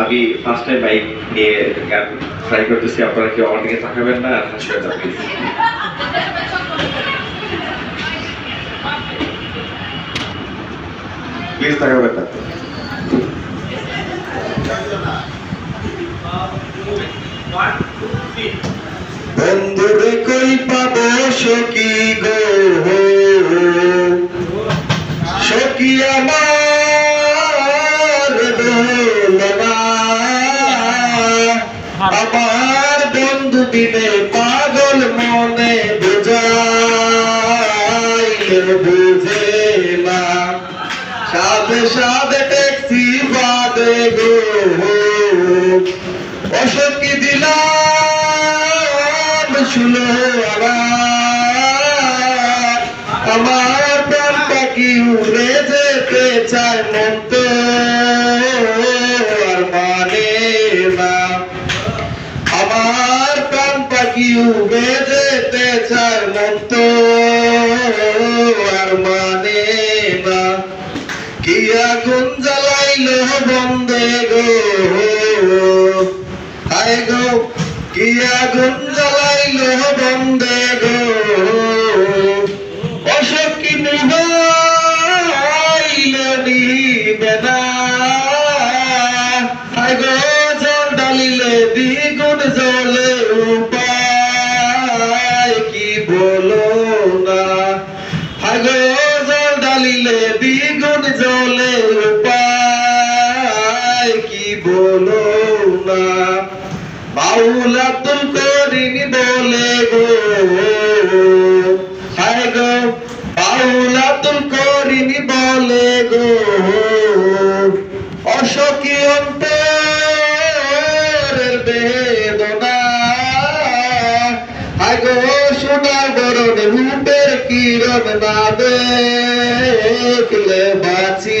আমি first time bike নিয়ে গান ট্রাই করতেছি, আপনারা কেউ আমার দিকে তাকাবেন না হাসবেন প্লিজ তাকাবেন। না। বন্ধুরে কই পাবো সখী গো? দিনে পাগল মনে বুঝাইলে বুঝে না। সাথে সাথে ট্যাক্সি বাদে গো। অসকি দিলাম? শুনো আমার প্রাণ পাখি উড়ে যেতে চায় মন তো আর মানে না আমার উড়ে যেতে চায় মন তো আর মানে না কি আগুন জ্বালাইলো বন্দে গো হায় গো বাউল আব্দুল করিম বলে গো। হায় গো, বাউল আব্দুল করিম বলে গো। অসখী অন্তরের বেদনা। হায় গো সোনা বরণ রূপের কিরণ না দেখলে বাঁচি